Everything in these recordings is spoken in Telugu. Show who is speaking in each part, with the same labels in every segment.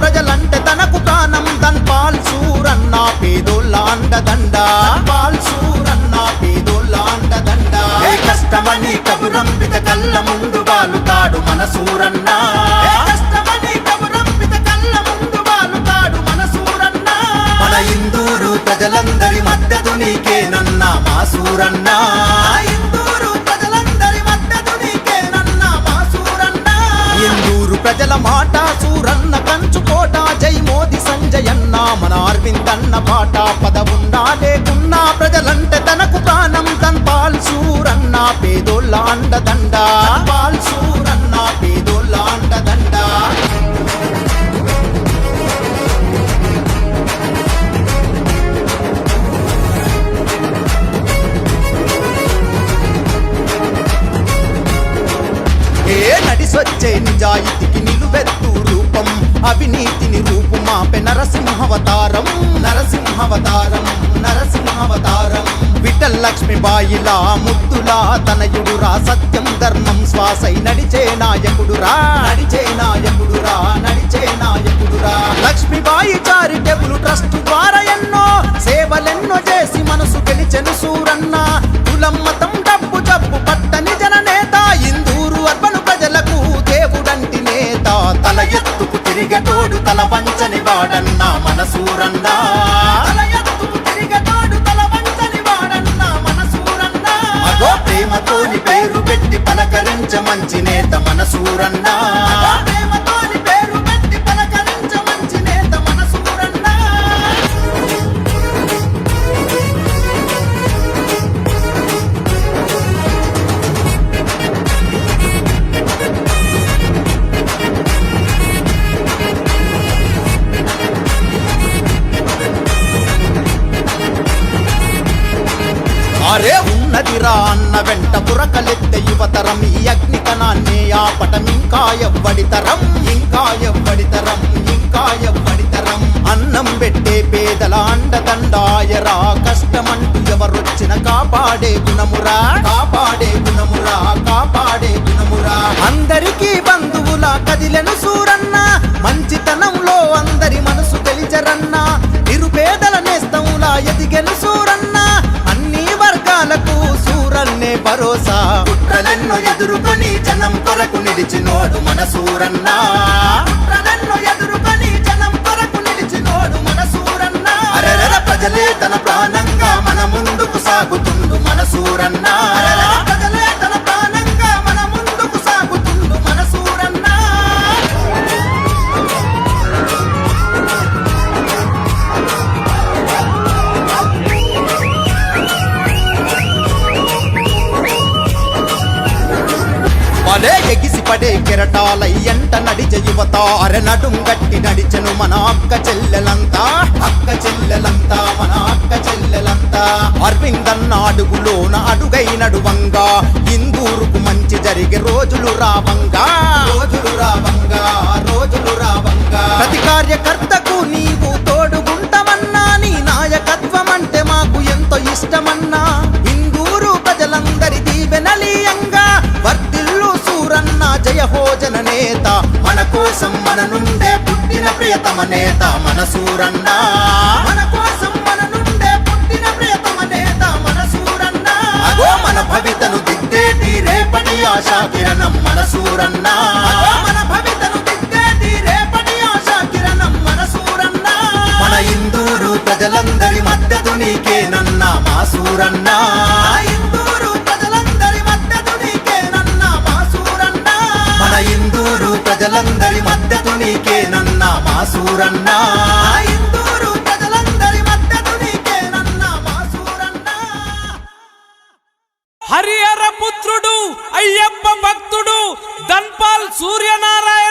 Speaker 1: ప్రజలంటే తనకు ప్రాణం. ధన్పాల్ సూరన్న పేదోళ్ళ అండదండ. పాల్ సూరన్న పేదోళ్ళ అండదండ. ఏ కష్టమని కబురంపిత కళ్ళ ముందు వాలుతాడు మన సూరన్న. కష్టమని కబురంపిత కళ్ళ ముందు వాలుతాడు మన సూరన్న. మన ఇందూరు ప్రజలందరి మద్దతు నీకేనన్నా మా సూరన్నా. మన అరవిందన్న బాట పదవున్నా లేకున్నా ప్రజలంటే తనకు ప్రాణం తన్పాల్ సూరన్న పేదోళ్ళ అండదండ. పాల్ సూరన్న పేదోళ్ళ అండదండ. ఏ నడిసొచ్చే నిజాయి అవినీతిని రూపుమాపె నరసింహావతారం నరసింహావతారం నరసింహావతారం. విఠల్ లక్ష్మి బాయిలా ముద్దులా తనయుడురా సత్యం ధర్మం శ్వాసై నడిచే నాయకుడురా నడిచే నాయకుడురా నడిచే నాయకుడురా. లక్ష్మీబాయి చారిటబుల్ ట్రస్ట్ ద్వారా ఎన్నో సేవలెన్నో చేసి మనసు గెలిచెను సూరన్న. కులం మతం డబ్బు జబ్బు పట్టని జననేత. ఇందూరు అర్బను ప్రజలకు దేవుడంటి నేత. తల ఎత్తుకు తిరిగటోడు తల వంచని మన సూరన్న తల వంచని వాడన్న ప్రేమతోని పేరు పెట్టి పలకరించ మంచి నేత మన వెంట యువతరం ఈ అగ్నికణాన్ని ఆపటం ఇంకా ఎవ్వడితరం ఇంకా ఎవ్వడితరం ఇంకా ఎవ్వడితరం అన్నం పెట్టే పేదల అండదండాయరా కష్టమంటూ ఎవరొచ్చిన కాపాడే గుణమురా కాపాడే గుణమురా కాపాడే గుణమురా. అందరికీ బంధువుల కదిలెను సూరన్న మంచితనంలో భరోసా. కుట్రలెన్నో ఎదుర్కొని జనం కొరకు నిలిచినోడు మన సూరన్న ఎగిసి పడే కెరటాల ఎంట నడిచే యువత అరె నడుం గట్టి నడిచెను మన అక్క చెల్లెలంతా అక్క చెల్లెలంతా మన అక్క చెల్లెలంతా. అరవిందన్న అడుగులోన అడుగై నడువంగా ఇందూరుకు మంచి జరిగే రోజులు రావంగా. ప్రియతమ నేత మన సూరన్న మన కోసం మన నుండే పుట్టిన ప్రియతమ నేత మన సూరన్న అగో మన భవితను దిద్దేటి రేపటి ఆశా కిరణం మన సూరన్న మన భవితను దిద్దేటి రేపటి ఆశా కిరణం మన సూరన్న మన ఇందూరు ప్రజలందరి మద్దతు నీకేనన్నా మా సూరన్న సూరన్న
Speaker 2: హరిహర పుత్రుడు అయ్యప్ప భక్తుడు ధన్పాల్ సూర్యనారాయణన్న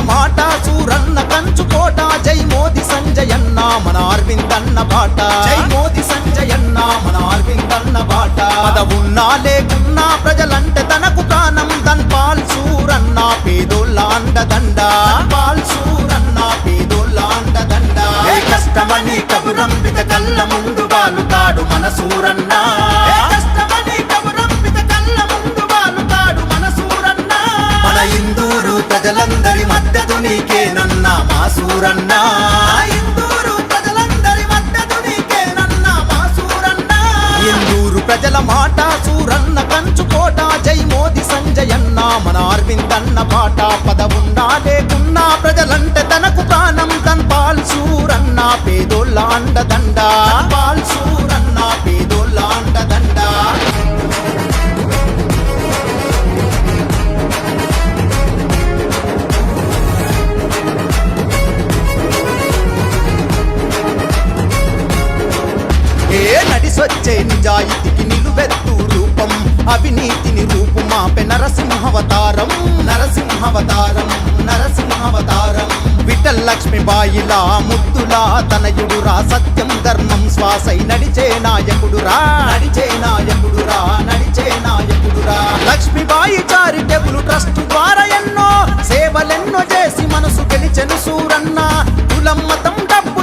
Speaker 1: మాట సూరన్న కంచుకోట. జై మోది సంజయన్న మన అరవిందన్న బాట. జై మోది సంజయన్న మన అరవిందన్న బాట. పదవున్నా లేకున్నా ప్రజలంటే తనకు ప్రాణం. తన్పాల్ సూరన్న పేదోళ్ళ అండదండ. పాల్ సూరన్న పేదోళ్ళ అండదండ. ఏ కష్టమని కబురంబిత కళ్ళ ముందు బాలుతాడు మన సూరన్న. ప్రజలందరి మద్దతు నీకేనన్నా మా సూరన్న ఇందూరు ప్రజలందరి మద్దతు నీకేనన్నా మా సూరన్న ఇందూరు ప్రజల మాట సూరన్న కంచుకోట. జై మోది సంజయన్న మన అరవిందన్న పాట. పదవున్నా లేకున్నా ప్రజలంటే తనకు ప్రాణం. తన్పాల్ సూరన్న పేదోళ్ళ అండదండ. పాల్ సూరన్న పేదోళ్ళ అండదండ. నడిసొచ్చే నిజాయితీకి నిలువెత్తు రూపం అవినీతిని రూపుమాపె నరసింహవతారం నరసింహవతారం నరసింహవతారం. విఠల్ లక్ష్మి బాయిలా ముద్దులా తనయుడురా సత్యం ధర్మం శ్వాసై నడిచే నాయకుడురా నడిచే నాయకుడురా నడిచే నాయకుడురా లక్ష్మీబాయి చారిటబుల్ ట్రస్ట్ ద్వారా ఎన్నో సేవలెన్నో చేసి మనసు గెలిచెను సూరన్న. కులం మతం డబ్బు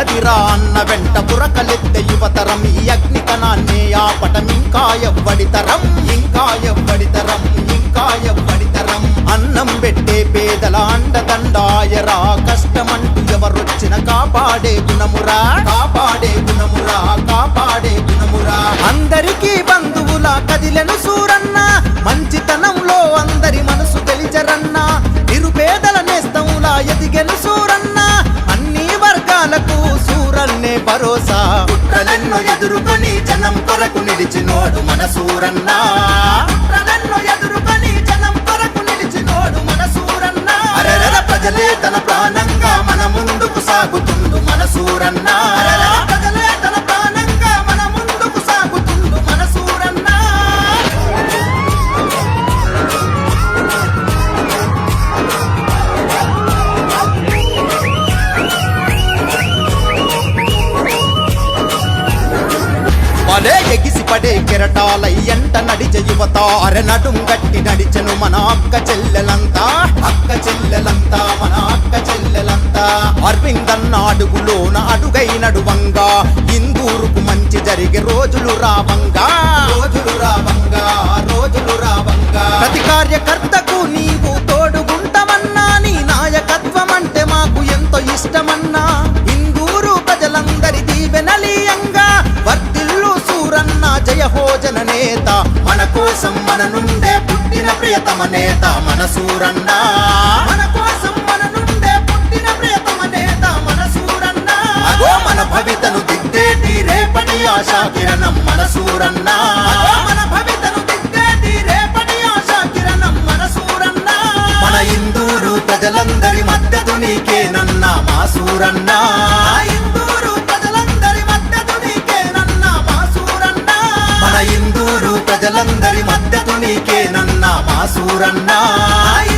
Speaker 1: ఉన్నదిరా అన్న వెంట పురకలెత్తే యువతరం ఈ అగ్నికణాన్ని ఆపటం ఇంకా ఎవ్వడితరం ఇంకా ఎవ్వడితరం ఇంకా ఎవ్వడితరం అన్నం పెట్టే పేదల అండదండాయరా కష్టమంటూ ఎవరొచ్చిన కాపాడే గుణమురా కాపాడే గుణమురా కాపాడే గుణమురా. అందరికీ బంధువుల కదిలెను సూరన్నా కొరకు నిలిచినోడు మన సూరన్న పడే కెరటాలై ఎంట నడిచే యువత. అరె నడుం గట్టి నడిచెను మన అక్క చెల్లెలంతా. అక్క చెల్లెలంతా మన అక్క చెల్లెలంతా. అరవిందన్న అడుగులోన అడుగై నడువంగా ఇందూరుకు మంచి జరిగే రోజులు రావంగా. రోజులు రావంగా రోజులు రావంగా. ప్రతి కార్యకర్తకు నీ మన